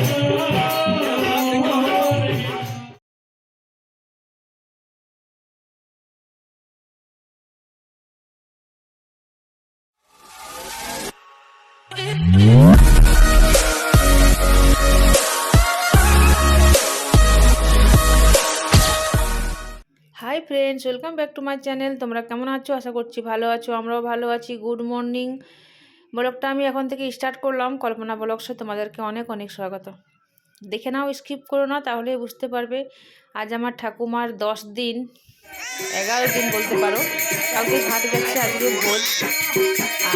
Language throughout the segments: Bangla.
Hi friends welcome back to my channel তোমরা কেমন আছো? আশা করছি ভালো আছো। আমরাও ভালো আছি। গুড মর্নিং ব্লগটা আমি এখন থেকে স্টার্ট করলাম। কল্পনা ব্লগসে তোমাদেরকে অনেক অনেক স্বাগত। দেখে নাও স্কিপ করো না তাহলে বুঝতে পারবে। আজ আমার ঠাকুমার দশ দিন, এগারো দিন বলতে পারো। কাউকে ঘাট যাচ্ছে আজকে ভোজ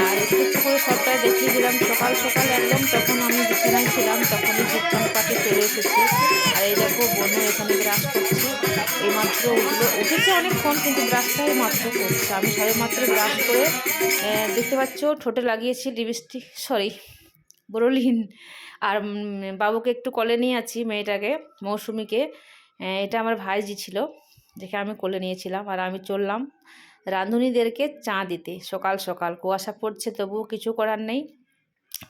আর একটু করে সবটাই দেখিয়ে দিলাম। সকাল সকাল একদম তখন আমি বিছানায় ছিলাম, তখনই কীর্তন পাঠে চলে এসেছি। মাত্র উঠেছে অনেকক্ষণ, কিন্তু ব্রাশটাই মাত্র করছে। আমি সবে মাত্র ব্রাশ করে দেখতে পাচ্ছ, ঠোঁটে লাগিয়েছি লিপস্টিক সরি বরলিন। আর বাবুকে একটু কলে নিয়ে আছি, মেয়েটাকে, মৌসুমিকে। এটা আমার ভাইজি ছিল, দেখে আমি কোলে নিয়েছিলাম, আর আমি চললাম রাঁধুনিদেরকে চা দিতে, সকাল সকাল। কুয়াশা পড়ছে, তবুও কিছু করার নেই।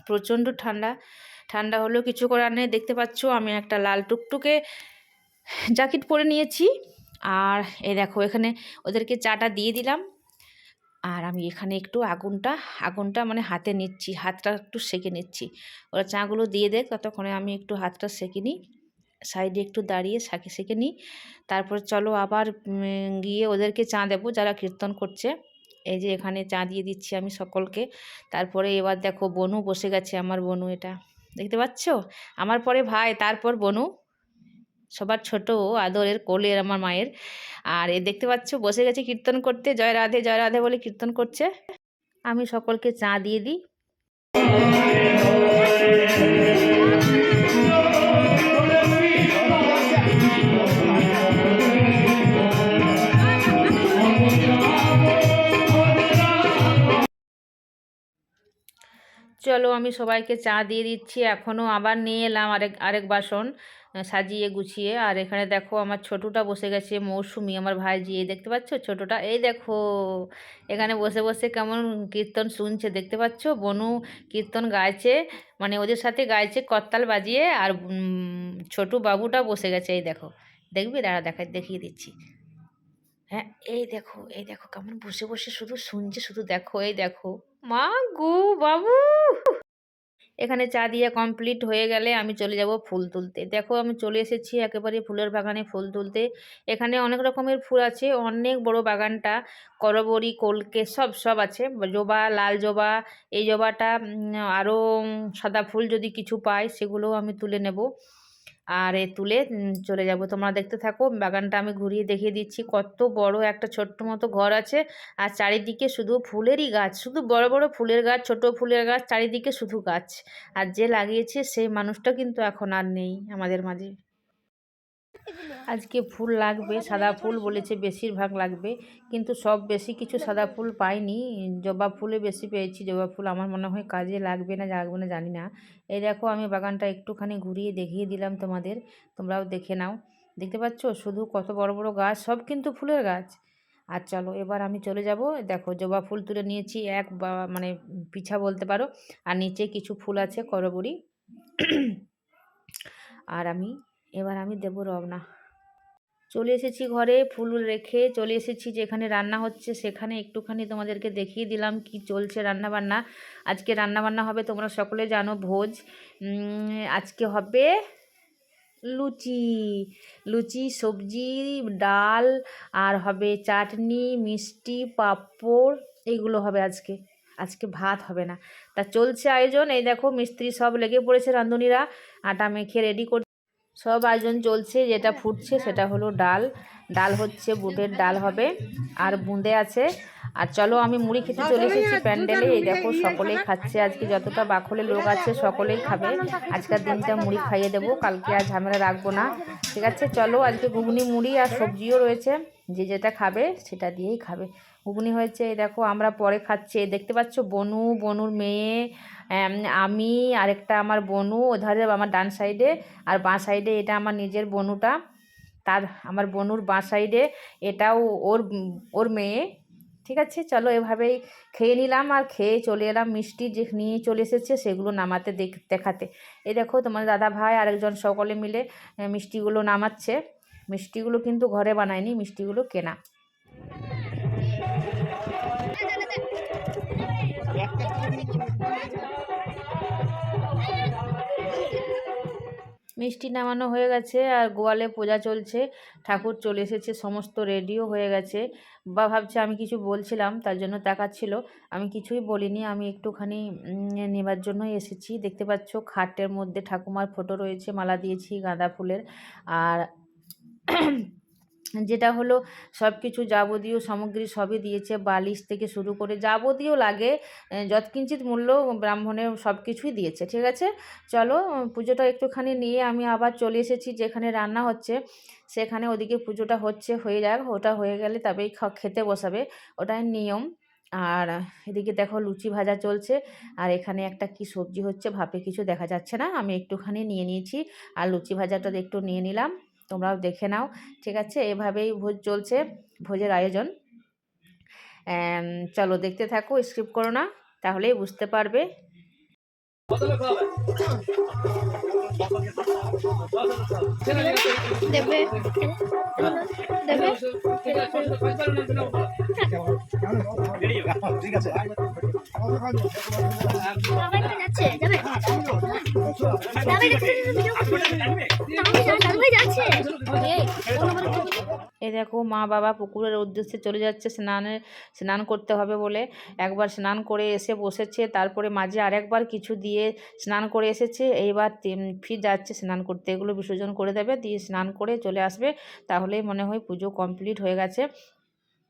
প্রচণ্ড ঠান্ডা ঠান্ডা হলেও কিছু করার নেই। দেখতে পাচ্ছ, আমি একটা লাল টুকটুকে জ্যাকেট পরে নিয়েছি। আর এ দেখো এখানে ওদেরকে চাটা দিয়ে দিলাম। আর আমি এখানে একটু আগুনটা আগুনটা মানে হাতে নিচ্ছি, হাতটা একটু সেঁকে নিচ্ছি। ওরা চাগুলো দিয়ে দেখ, ততক্ষণে আমি একটু হাতটা সেঁকে নিই। সাইডে একটু দাঁড়িয়ে সাকে, সেঁকে নিই। তারপর চলো আবার গিয়ে ওদেরকে চা দেবো যারা কীর্তন করছে। এই যে এখানে চা দিয়ে দিচ্ছি আমি সকলকে। তারপরে এবার দেখো বনু বসে গেছে, আমার বনু এটা। দেখতে পাচ্ছ? আমার পরে ভাই, তারপর বনু। সবার ছোট আদরের কোলের আমার মায়ের। আর এ দেখতে পাচ্ছ, বসে গেছে কীর্তন করতে। জয় রাধে জয় রাধে বলে কীর্তন করছে। আমি সকলকে চা দিয়ে দিই। চলো আমি সবাইকে চা দিয়ে দিচ্ছি এখনও আবার নিয়ে এলাম আরেক আরেক বাসন সাজিয়ে গুছিয়ে। আর এখানে দেখো আমার ছোটুটা বসে গেছে, মৌসুমি, আমার ভাইজি, এই দেখতে পাচ্ছ? ছোটটা, এই দেখো, এখানে বসে বসে কেমন কীর্তন শুনছে, দেখতে পাচ্ছ? বনু কীর্তন গাইছে মানে ওদের সাথে গাইছে করতাল বাজিয়ে, আর ছোটু বাবুটা বসে গেছে, এই দেখো। দেখবি? দাঁড়া, দেখা, দেখিয়ে দিচ্ছি। হ্যাঁ এই দেখো এই দেখো, কেমন বসে বসে শুধু শুনছে, শুধু দেখো, এই দেখো। মা গো বাবু। এখানে চা দিয়ে কমপ্লিট হয়ে গেলে আমি চলে যাব ফুল তুলতে। দেখো আমি চলে এসেছি একেবারে ফুলের বাগানে ফুল তুলতে। এখানে অনেক রকমের ফুল আছে, অনেক বড় বাগানটা, করবরি, কলকে সব সব আছে। জবা, লাল জবা, এই জবাটা আরও সাদা ফুল যদি কিছু পাই সেগুলোও আমি তুলে নেব। আর এ তুলে চলে যাব। তোমরা দেখতে থাকো, বাগানটা আমি ঘুরিয়ে দেখিয়ে দিচ্ছি। কত বড় একটা ছোট্ট মতো ঘর আছে। আর চারিদিকে শুধু ফুলেরই গাছ, শুধু বড় বড় ফুলের গাছ, ছোট ফুলের গাছ, চারিদিকে শুধু গাছ। আর যে লাগিয়েছে, সেই মানুষটা কিন্তু এখন আর নেই আমাদের মাঝে। আজকে ফুল লাগবে, সাদা ফুল বলেছে বেশিরভাগ লাগবে, কিন্তু সব বেশি কিছু সাদা ফুল পাইনি। জবা ফুলে বেশি পেয়েছি, জবা ফুল আমার মনে হয় কাজে লাগবে না লাগবে না জানি না। এই দেখো আমি বাগানটা একটুখানি ঘুরিয়ে দেখিয়ে দিলাম তোমাদের, তোমরাও দেখে নাও। দেখতে পাচ্ছ? শুধু কত বড় বড় গাছ, সব কিন্তু ফুলের গাছ। আর চলো এবার আমি চলে যাব। দেখো জবা ফুল তুলে নিয়েছি, এক মানে পিছা বলতে পারো। আর নিচে কিছু ফুল আছে, করবরি। আর আমি, এবার আমি দেবো রওনা। চলে এসেছি ঘরে, ফুল রেখে চলে এসেছি যেখানে রান্না হচ্ছে সেখানে একটুখানি তোমাদেরকে দেখিয়ে দিলাম কি চলছে রান্না বান্না আজকে রান্না বান্না হবে তোমরা সকলে জানো ভোজ। আজকে হবে লুচি লুচি, সবজি, ডাল আর হবে চাটনি, মিষ্টি, পাঁপড় এইগুলো হবে আজকে। আজকে ভাত হবে না। তা চলছে আয়োজন। এই দেখো মিস্ত্রি সব লেগে পড়েছে রাঁধুনিরা। আটা মেখে রেডি করে সব আয়োজন চলছে যেটা ফুটছে সেটা হলো ডাল। ডাল হচ্ছে বুটের ডাল হবে আর বুঁদে আছে। আর চলো আমি মুড়ি খেতে চলে এসেছি প্যান্ডেলে। এই দেখো সকলেই খাচ্ছে। আজকে যতটা বাখলে লোক আছে সকলেই খাবে। আজকের দিনটা মুড়ি খাইয়ে দেবো। কালকে আর ঝামেলা রাখব না। ঠিক আছে চলো আজকে ঘুগনি মুড়ি আর সবজিও রয়েছে। যে যেটা খাবে সেটা দিয়েই খাবে। ঘুগনি হয়েছে, এই দেখো আমরা পরে খাচ্ছি। দেখতে পাচ্ছ বনু, বনুর মেয়ে আমি, আরেকটা আমার বনু ওধারে আমার ডান সাইডে আর বাঁ সাইডে এটা আমার নিজের বনুটা। তার, আমার বনুর বাঁ সাইডে এটাও ওর ওর মেয়ে। ঠিক আছে, চলো এভাবেই খেয়ে নিলাম আর খেয়ে চলে এলাম মিষ্টি যে নিয়ে চলে এসেছে সেগুলো নামাতে দেখ- দেখাতে। এ দেখো তোমার দাদা ভাই আরেকজন সকলে মিলে মিষ্টিগুলো নামাচ্ছে। মিষ্টিগুলো কিন্তু ঘরে বানায়নি, মিষ্টিগুলো কেনা। মিষ্টি নামানো হয়ে গেছে আর গোয়ালে পূজা চলছে। ঠাকুর চলে এসেছে, সমস্ত রেডিও হয়ে গেছে। বা ভাবছে আমি কিছু বলছিলাম, তার জন্য তাকাচ্ছিল। আমি কিছুই বলিনি, আমি একটুখানি নেবার জন্যই এসেছি। দেখতে পাচ্ছ খাটের মধ্যে ঠাকুমার ফটো রয়েছে, মালা দিয়েছি গাঁদা ফুলের। আর যেটা হলো সব কিছু যাবতীয় সামগ্রী সবই দিয়েছে, বালিশ থেকে শুরু করে যাবতীয় লাগে যৎকিঞ্চিত মূল্য ব্রাহ্মণের সব কিছুই দিয়েছে, ঠিক আছে? চলো, পুজোটা একটুখানি নিয়ে আমি আবার চলে এসেছি যেখানে রান্না হচ্ছে। সেখানে ওদিকে পুজোটা হচ্ছে, হয়ে যাক, ওটা হয়ে গেলে তবেই খেতে বসাবে, ওটাই নিয়ম। আর এদিকে দেখো লুচি ভাজা চলছে, আর এখানে একটা কি সবজি হচ্ছে ভাপে কিছু দেখা যাচ্ছে না, আমি একটুখানি নিয়ে নিয়েছি। আর লুচি ভাজাটা একটু নিয়ে নিলাম। তোমরাও দেখে নাও, ঠিক আছে? এভাবেই ভোজ চলছে, ভোজের আয়োজন। চলো দেখতে থাকো, স্কিপ করো না, তাহলেই বুঝতে পারবে। এই দেখো মা বাবা পুকুরের উদ্দেশ্যে চলে যাচ্ছে স্নানে, স্নান করতে হবে বলে। একবার স্নান করে এসে বসেছে, তারপরে মাঝে আরেকবার কিছু দিয়ে স্নান করে এসেছে। এইবার ফির যাচ্ছে স্নান করতে। এগুলো বিসর্জন করে দেবে, দিয়ে স্নান করে চলে আসবে। তাহলেই মনে হয় পুজো কমপ্লিট হয়ে গেছে।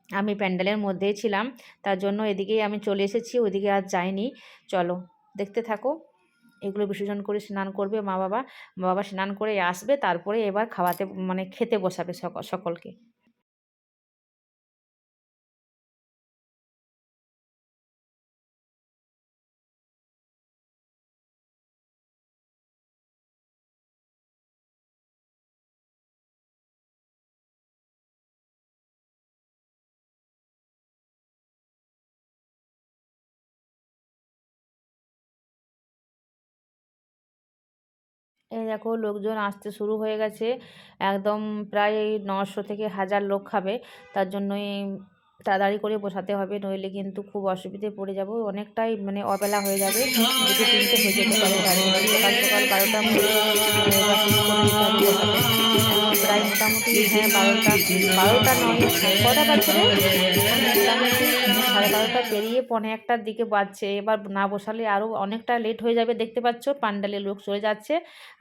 আমি প্যান্ডেলের মধ্যেই ছিলাম, তার জন্য এদিকেই আমি চলে এসেছি, ওইদিকে আর যাইনি। চলো, দেখতে থাকো। এগুলো বিসর্জন করে স্নান করবে মা বাবা। মা বাবা স্নান করে আসবে, তারপরে এবার খাওয়াতে মানে খেতে বসাবে সকল সকলকে। দেখো লোকজন আসতে শুরু হয়ে গেছে। একদম প্রায় নশো থেকে হাজার লোক খাবে। তার জন্যই তাড়াতাড়ি করে বসাতে হবে, নইলে কিন্তু খুব অসুবিধে পড়ে যাব। অনেকটাই মানে অবেলা হয়ে যাবে। প্রায় মোটামুটি হ্যাঁ বারোটা বারোটা নয়, কটা সাড়ে বারোটা পেরিয়ে পৌনে একটার দিকে বাজছে। এবার না বসালে আরও অনেকটা লেট হয়ে যাবে দেখতে পাচ্ছ? প্যান্ডেলে লোক চলে যাচ্ছে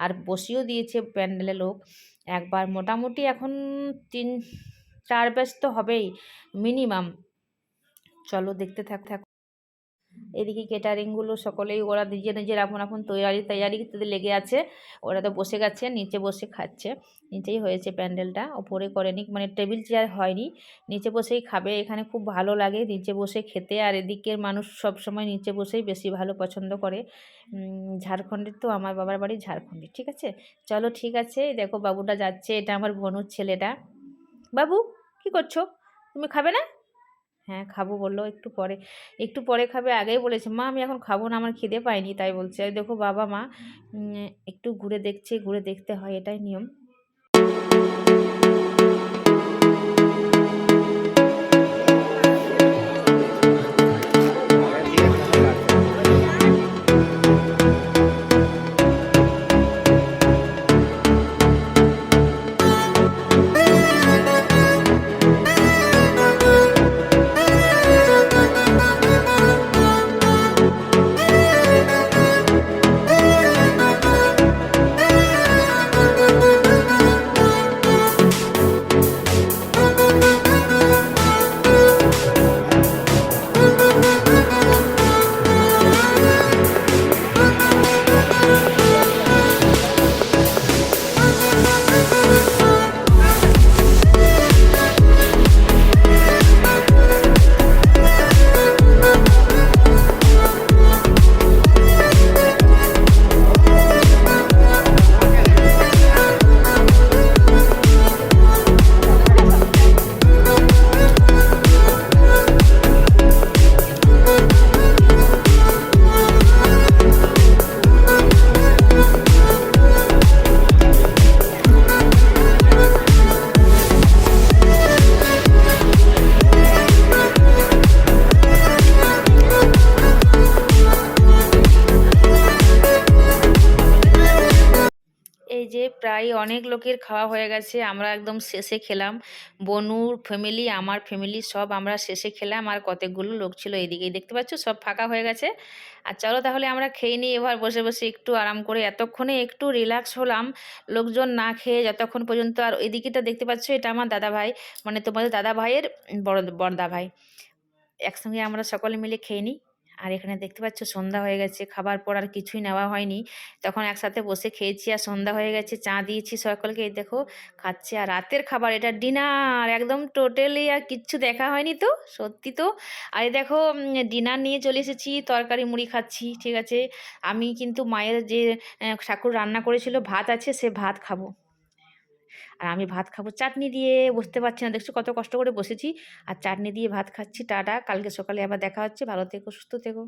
আর বসিয়েও দিয়েছে প্যান্ডেলে লোক। একবার মোটামুটি এখন তিন চার ব্যাচ তো হবেই মিনিমাম চলো দেখতে থাক থাক এদিকে কেটারিংগুলো সকলেই ওরা নিজে নিজের আপন আপন তৈয়ারি তৈয়ারিতে লেগে আছে। ওরা তো বসে গেছে, নিচে বসে খাচ্ছে। নিচেই হয়েছে প্যান্ডেলটা, ওপরে করেনি মানে টেবিল চেয়ার হয়নি। নিচে বসেই খাবে, এখানে খুব ভালো লাগে। নিচে বসে খেতে আর এদিকের মানুষ সব সময় নিচে বসেই বেশি ভালো পছন্দ করে। ঝাড়খণ্ডের তো আমার বাবার বাড়ি ঝাড়খণ্ডে, ঠিক আছে? চলো ঠিক আছে, দেখো বাবুটা যাচ্ছে, এটা আমার বনুর ছেলেটা। বাবু, কি করছ? তুমি খাবে না? হ্যাঁ খাব বলল একটু পরে। একটু পরে খাবে, আগেই বলেছে, মা, আমি এখন খাব না, আমার খিদে পাইনি তাই বলছে দেখো বাবা, মা একটু ঘুরে দেখছে, ঘুরে দেখতে হয়, এটাই নিয়ম। প্রায় অনেক লোকের খাওয়া হয়ে গেছে, আমরা একদম শেষে খেলাম। বনুর ফ্যামিলি, আমার ফ্যামিলি সব আমরা শেষে খেলাম আর কতগুলো লোক ছিল এইদিকেই দেখতে পাচ্ছ সব ফাঁকা হয়ে গেছে। আর চলো তাহলে আমরা খেয়ে নিই, এবার বসে বসে একটু আরাম করে। এতক্ষণে একটু রিল্যাক্স হলাম, লোকজন না খেয়ে যতক্ষণ পর্যন্ত। আর এদিকেটা দেখতে পাচ্ছ, এটা আমার দাদা ভাই মানে তোমাদের দাদা ভাইয়ের বড় বড়দা ভাই। একসঙ্গে আমরা সকলে মিলে খেয়ে নিই। আর এখানে দেখতে পাচ্ছ সন্ধ্যা হয়ে গেছে, খাবার পর আর কিছুই নেওয়া হয়নি। তখন একসাথে বসে খেয়েছি আর সন্ধ্যা হয়ে গেছে, চা দিয়েছি সকলকে। দেখো, খাচ্ছে আর রাতের খাবার, এটা ডিনার, একদম টোটালি আর কিচ্ছু দেখা হয়নি তো, সত্যি তো। আর দেখো ডিনার নিয়ে চলে এসেছি, তরকারি মুড়ি খাচ্ছি, ঠিক আছে। আমি কিন্তু মায়ের যে ঠাকুর রান্না করেছিল, ভাত আছে, সে ভাত খাব। আর আমি ভাত খাব। চাটনি দিয়ে বসতে পারছি না। দেখছ কত কষ্ট করে বসেছি। আর চাটনি দিয়ে ভাত খাচ্ছি। টাটা। কালকে সকালে আবার দেখা হচ্ছে। ভালো থেকো, সুস্থ থেকো।